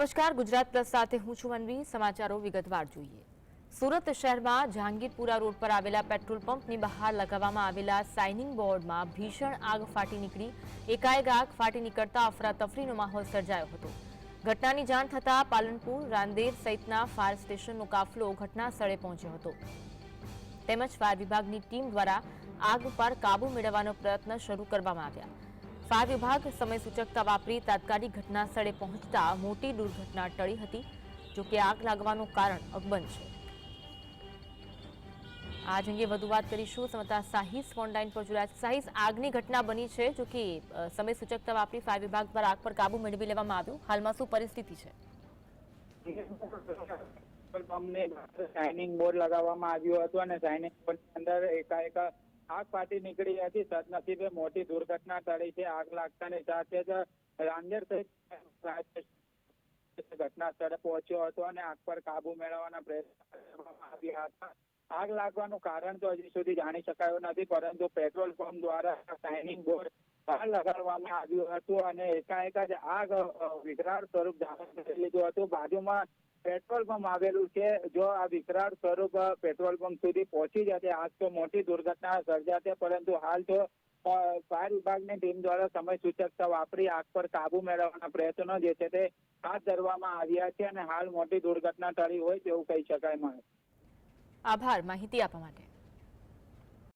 નમસ્કાર, ગુજરાત પ્લસ સાથે હું છું મનવી સમાચારો વિગતવાર જોઈએ. સુરત શહેરમાં જહાંગીરપુરા રોડ પર આવેલા પેટ્રોલ પંપની બહાર લગાવવામાં આવેલા સાઇનિંગ બોર્ડમાં ભીષણ આગ ફાટી નીકળી. એકાએક આગ ફાટી નીકળતા અફરાતફરીનો માહોલ સર્જાયો હતો. ઘટનાની જાણ થતાં પાલનપુર, રાંદેર સહિતના ફાયર સ્ટેશનનો કાફલો ઘટના સ્થળે પહોંચ્યો હતો. તેમજ ફાયર વિભાગની ટીમ દ્વારા આગ પર કાબુ મેળવવાનો પ્રયત્ન શરૂ કરવામાં આવ્યા. ફાયર વિભાગ સમય સૂચકતા વાપરી તાત્કાલિક ઘટના પહોંચતા મોટી દુર્ઘટના ટળી હતી જોકે આગ લાગવાનું કારણ અકબંધ છે. આજ અંગે વધુ વાત કરીશું. સમતા સાહિસ ફોનલાઈન પર જોડાયા સાહિસ, આગની ઘટના બની છે, જો કે સમય સૂચકતા વાપરી ફાયર વિભાગ દ્વારા આગ પર કાબુ મેળવી લેવામાં આવ્યું. હાલમાં શું પરિસ્થિતિ છે? અમને સાઇનિંગ બોર્ડ લગાવવામાં આવ્યું હતું અને સાઇનિંગ બોર્ડની અંદર એકાએક આગ ફાટી નીકળી હતી. સદનસીબે મોટી દુર્ઘટના ટળી છે. આગ લાગતાની સાથે જ રાંદેર ઘટના સ્થળે પહોંચ્યો હતો અને આગ પર કાબુ મેળવવાના પ્રયત્ન કરવામાં આવ્યા હતા. આગ લાગવાનું કારણ તો હજી સુધી જાણી શકાયું નથી, પરંતુ પેટ્રોલ પંપ દ્વારા સાઇનિંગ બોર્ડ લગાડવામાં આવ્યું હતું અને એકાએક જ આગ વિકરાળ સ્વરૂપ ધારણ કરી લીધું હતું. બાજુમાં પેટ્રોલ પંપ આવેલું છે. જો આ વિકરાળ સ્વરૂપ પેટ્રોલ પંપ સુધી પહોંચી જશે, આજ તો મોટી દુર્ઘટના સર્જાશે, પરંતુ હાલ તો ફાયર વિભાગની ટીમ દ્વારા સમય સૂચકતા વાપરી આગ પર કાબુ મેળવવાના પ્રયત્નો જે છે તે હાથ ધરવામાં આવ્યા છે અને હાલ મોટી દુર્ઘટના ટળી હોય તેવું કહી શકાય મને. આભાર. માહિતી આપવા માટે.